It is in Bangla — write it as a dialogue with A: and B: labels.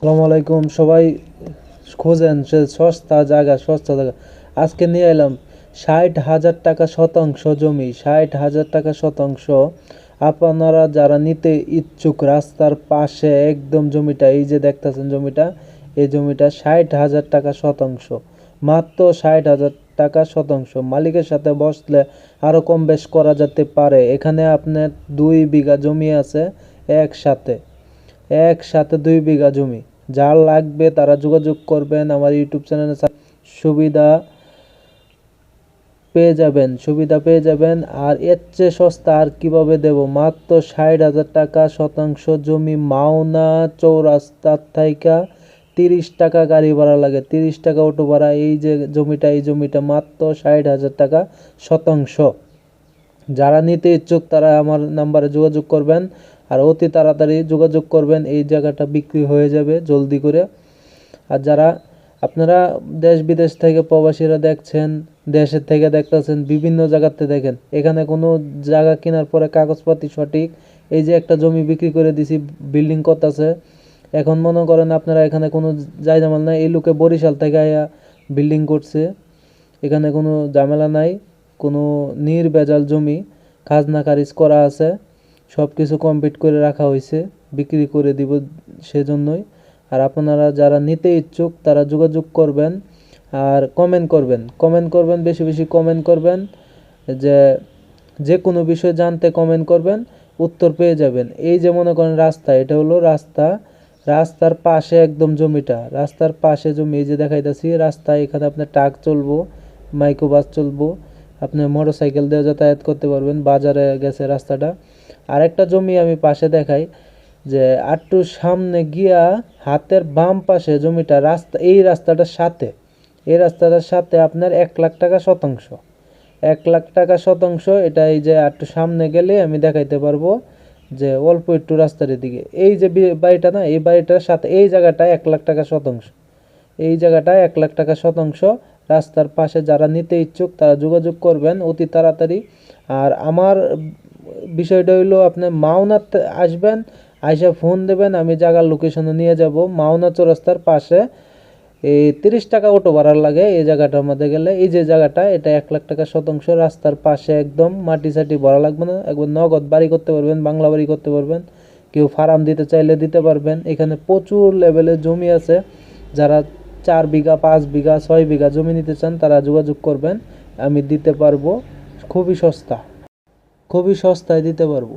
A: আসসালামু আলাইকুম। সবাই খোঁজেন সে সস্তা জায়গা সস্তা জায়গা। আজকে নিয়ে এলাম ষাট হাজার টাকা শতাংশ জমি। ষাট হাজার টাকা শতাংশ আপনারা যারা নিতে ইচ্ছুক রাস্তার পাশে একদম জমিটা, এই যে দেখতেছেন জমিটা, এই জমিটা ষাট হাজার টাকা শতাংশ। মাত্র ষাট হাজার টাকা শতাংশ। মালিকের সাথে বসলে আরও কম বেশ করা যেতে পারে। এখানে আপনার দুই বিঘা জমি আছে একসাথে। একসাথে দুই বিঘা জমি। যার লাগবে তারা যোগাযোগ করবেন, আমার ইউটিউব চ্যানেলে সুবিধা পেয়ে যাবেন, সুবিধা পেয়ে যাবেন। আর এর চেয়ে সস্তা আর কীভাবে দেব? মাত্র ষাট হাজার টাকা শতাংশ জমি, মাওনা চৌরাস্তার থাইকা তিরিশ টাকা গাড়ি ভাড়া লাগে। তিরিশ টাকা অটো ভাড়া, এই যে জমিটা, এই জমিটা মাত্র ষাট হাজার টাকা শতাংশ। যারা নিতে ইচ্ছুক তারা আমার নাম্বারে যোগাযোগ করবেন। আর অতি তাড়াতাড়ি যোগাযোগ করবেন, এই জায়গাটা বিক্রি হয়ে যাবে জলদি করে। আর যারা আপনারা দেশ বিদেশ থেকে প্রবাসীরা দেখছেন, দেশের থেকে দেখতেছেন, বিভিন্ন জায়গাতে দেখেন, এখানে কোনো জায়গা কেনার পরে কাগজপাতি সঠিক, এই যে একটা জমি বিক্রি করে দিছি, বিল্ডিং করতেছে, এখন মনে করেন আপনারা এখানে কোনো জায়গা মাল নাই, এই লোকে বরিশাল থেকে আয়া বিল্ডিং করছে, এখানে কোনো ঝামেলা নাই, কোনো নির্ভেজাল জমি, খাজনা খারিজ করা আছে। সব কিছু কমপ্লিট করে রাখা হয়েছে, বিক্রি করে দিব সেজন্যই। আর আপনারা যারা নিতে ইচ্ছুক, তারা যোগাযোগ করবেন আর কমেন্ট করবেন। কমেন্ট করবেন, বেশি বেশি কমেন্ট করবেন, যে যে কোনো বিষয় জানতে কমেন্ট করবেন, উত্তর পেয়ে যাবেন। এই যে মনে করেন রাস্তা, এটা হলো রাস্তা। রাস্তার পাশে একদম জমিটা। রাস্তার পাশে জমি, এই যে দেখাইতেছি, রাস্তায় এখানে আপনার ট্রাক চলবো মাইক্রো বাস চলবো। আপনি মোটর সাইকেল দিয়ে যাতায়াত করতে পারবেন, বাজারে গেছে রাস্তাটা। আরেকটা জমি আমি পাশে দেখাই, যে আটটু সামনে গিয়া হাতের বাম পাশে জমিটা রাস্তা, এই রাস্তাটার সাথে। এই রাস্তাটার সাথে আপনার এক লাখ টাকা শতাংশ। এক লাখ টাকা শতাংশ, এটা এই যে একটু সামনে গেলে আমি দেখাইতে পারব, যে অল্প একটু রাস্তার দিকে এই যে বাড়িটা না, এই বাড়িটার সাথে, এই জায়গাটা এক লাখ টাকা শতাংশ। এই জায়গাটা এক লাখ টাকা শতাংশ রাস্তার পাশে যারা নিতে ইচ্ছুক, তারা যোগাযোগ করবেন অতি তাড়াতাড়ি। আর আমার বিষয়টা হইল, আপনি মাওনার আসবেন, আইসা ফোন দেবেন, আমি জায়গার লোকেশনে নিয়ে যাব। মাওনা চৌরাস্তার পাশে। এই তিরিশ টাকা অটো ভাড়া লাগে এই জায়গাটার মধ্যে গেলে। এই যে জায়গাটা, এটা এক লাখ টাকা শতাংশ। রাস্তার পাশে একদম মাটি সাটি ভরা লাগবে না। একবার নগদ বাড়ি করতে পারবেন, বাংলা বাড়ি করতে পারবেন। কেউ ফার্ম দিতে চাইলে দিতে পারবেন। এখানে প্রচুর লেভেলের জমি আছে। যারা চার বিঘা, পাঁচ বিঘা, ছয় বিঘা জমি নিতে চান, তারা যোগাযোগ করবেন। আমি দিতে পারব। খুবই সস্তা। খুবই সস্তায় দিতে পারব।